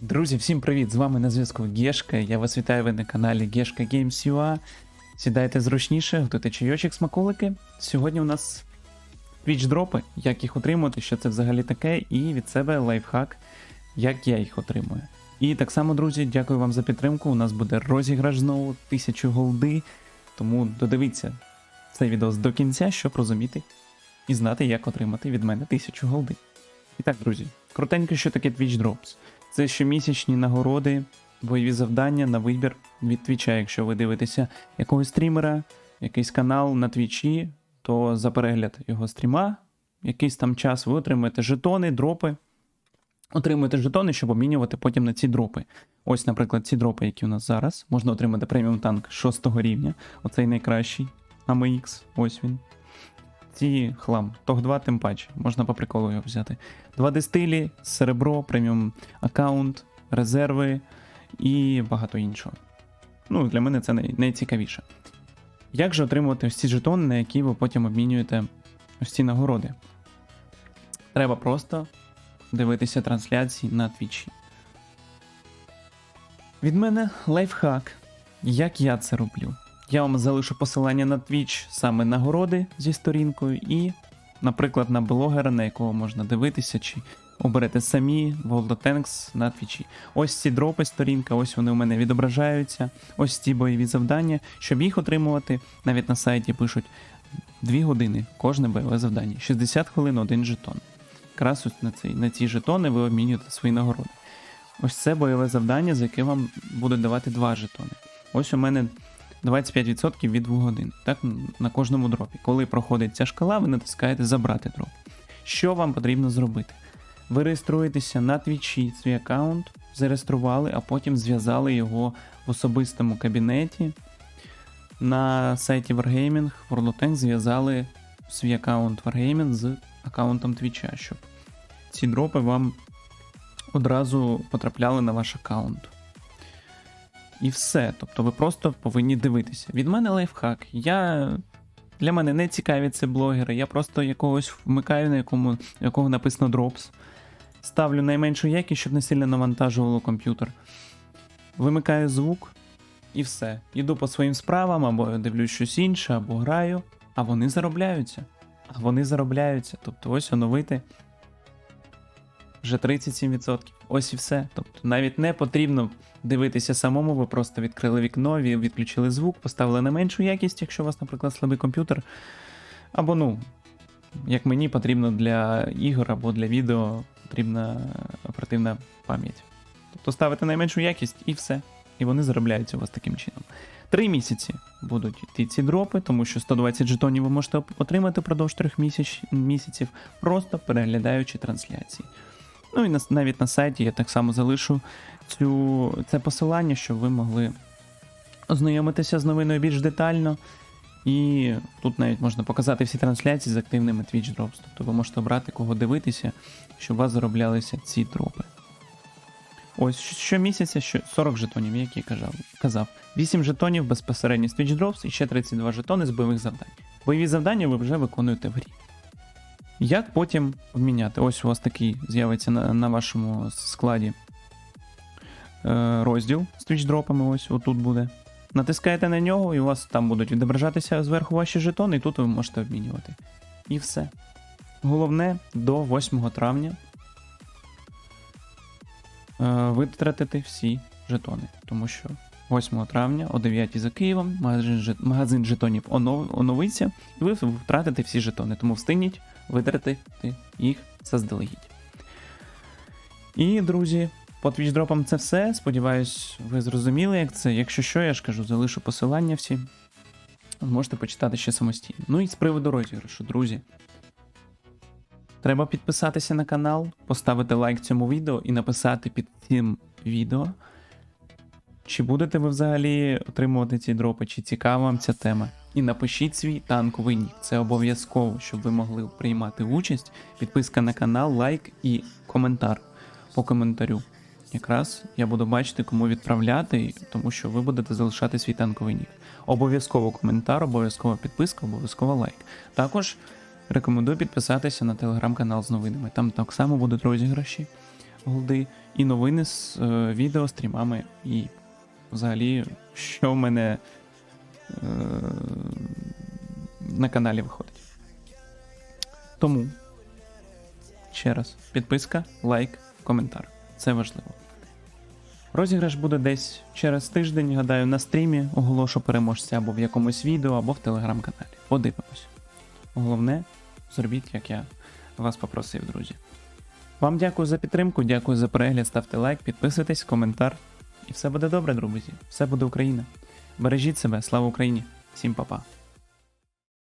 Друзі, всім привіт! З вами на зв'язку Гешка. Я вас вітаю ви на каналі Гешка Games UA. Сідайте зручніше, готуйте чайочок смаколики. Сьогодні у нас твіч дропи, як їх отримувати, що це взагалі таке, і від себе лайфхак, як я їх отримую. І так само, друзі, дякую вам за підтримку. У нас буде розіграш знову 1000 голди. Тому додивіться цей відео до кінця, щоб розуміти і знати, як отримати від мене 1000 голди. І так, друзі, коротенько, що таке Twitch Drops. Це щомісячні нагороди, бойові завдання на вибір від Твіча. Якщо ви дивитеся якогось стрімера, якийсь канал на Твічі, то за перегляд його стріма, якийсь там час ви отримаєте жетони, дропи. Отримуєте жетони, щоб обмінювати потім на ці дропи. Ось, наприклад, ці дропи, які у нас зараз. Можна отримати преміум танк 6 рівня. Оцей найкращий AMX, ось він. Ці хлам. Тог 2, тим паче. Можна по приколу його взяти. Два дистилі, серебро, преміум аккаунт, резерви і багато іншого. Ну, для мене це най- найцікавіше. Як же отримувати ось ці жетони, на які ви потім обмінюєте ось ці нагороди? Треба просто дивитися трансляції на твічі. Від мене лайфхак. Як я це роблю? Я вам залишу посилання на Twitch, саме нагороди зі сторінкою, і, наприклад, на блогера, на якого можна дивитися, чи оберете самі World of Tanks на Твічі. Ось ці дропи сторінка, ось вони у мене відображаються. Ось ці бойові завдання. Щоб їх отримувати, навіть на сайті пишуть 2 години кожне бойове завдання, 60 хвилин один жетон. Якраз на, цей, на ці жетони ви обмінюєте свої нагороди. Ось це бойове завдання, за яке вам будуть давати 2 жетони. Ось у мене 25% від 2 годин. Так, на кожному дропі. Коли проходить ця шкала, ви натискаєте забрати дроп. Що вам потрібно зробити? Ви реєструєтеся на твічі свій аккаунт, зареєстрували, а потім зв'язали його в особистому кабінеті. На сайті Wargaming World зв'язали свій аккаунт Wargaming з аккаунтом Твіча, щоб ці дропи вам одразу потрапляли на ваш аккаунт. І все. Тобто ви просто повинні дивитися. Від мене лайфхак. Я. Для мене не цікаві це блогери. Я просто якогось вмикаю, на якому, якого написано Drops. Ставлю найменшу якість, щоб не сильно навантажувало комп'ютер. Вимикаю звук і все. Іду по своїм справам, або дивлюсь щось інше, або граю, а вони заробляються. А вони заробляються. Тобто ось оновити вже 37%. Ось і все. Тобто навіть не потрібно дивитися самому, ви просто відкрили вікно, відключили звук, поставили на меншу якість, якщо у вас, наприклад, слабий комп'ютер. Або, ну, як мені потрібно для ігор або для відео потрібна оперативна пам'ять. Тобто ставите найменшу якість і все. І вони заробляються у вас таким чином. Три місяці будуть йти ці дропи, тому що 120 жетонів ви можете отримати впродовж трьох місяців, просто переглядаючи трансляції. Ну і на, навіть на сайті я так само залишу цю, це посилання, щоб ви могли ознайомитися з новиною більш детально. І тут навіть можна показати всі трансляції з активними Twitch Drops. Тобто ви можете обрати, кого дивитися, щоб у вас зароблялися ці дропи. Ось щомісяця що 40 жетонів, як я казав. казав. 8 жетонів безпосередньо з Twitch Drops і ще 32 жетони з бойових завдань. Бойові завдання ви вже виконуєте в грі. Як потім обміняти? Ось у вас такий з'явиться на, на вашому складі е, розділ з твічдропами, ось отут буде. Натискаєте на нього, і у вас там будуть відображатися зверху ваші жетони, і тут ви можете обмінювати. І все. Головне до 8 травня е, витратити всі жетони, тому що 8 травня о 9 за Києвом магазин, магазин жетонів онов, оновиться, і ви втратите всі жетони. Тому встигніть витратити їх заздалегідь. І, друзі, по твічдропам це все. Сподіваюсь, ви зрозуміли, як це. Якщо що, я ж кажу, залишу посилання всі. Можете почитати ще самостійно. Ну і з приводу розіграшу, друзі. Треба підписатися на канал, поставити лайк цьому відео і написати під цим відео, чи будете ви взагалі отримувати ці дропи, чи цікава вам ця тема. І напишіть свій танковий нік. Це обов'язково, щоб ви могли приймати участь. Підписка на канал, лайк і коментар по коментарю. Якраз я буду бачити, кому відправляти, тому що ви будете залишати свій танковий нік. Обов'язково коментар, обов'язково підписка, обов'язково лайк. Також рекомендую підписатися на телеграм-канал з новинами. Там так само будуть розіграші, голди, і новини з е, відео, стрімами, і взагалі, що в мене е, на каналі виходить. Тому ще раз, підписка, лайк, коментар. Це важливо. Розіграш буде десь через тиждень, гадаю, на стрімі оголошу переможця або в якомусь відео, або в телеграм-каналі. Подивимось. Головне, зробіть, як я вас попросив, друзі. Вам дякую за підтримку, дякую за перегляд, ставте лайк, підписуйтесь, коментар. І все буде добре, друзі. Все буде Україна. Бережіть себе, слава Україні! Всім па-па.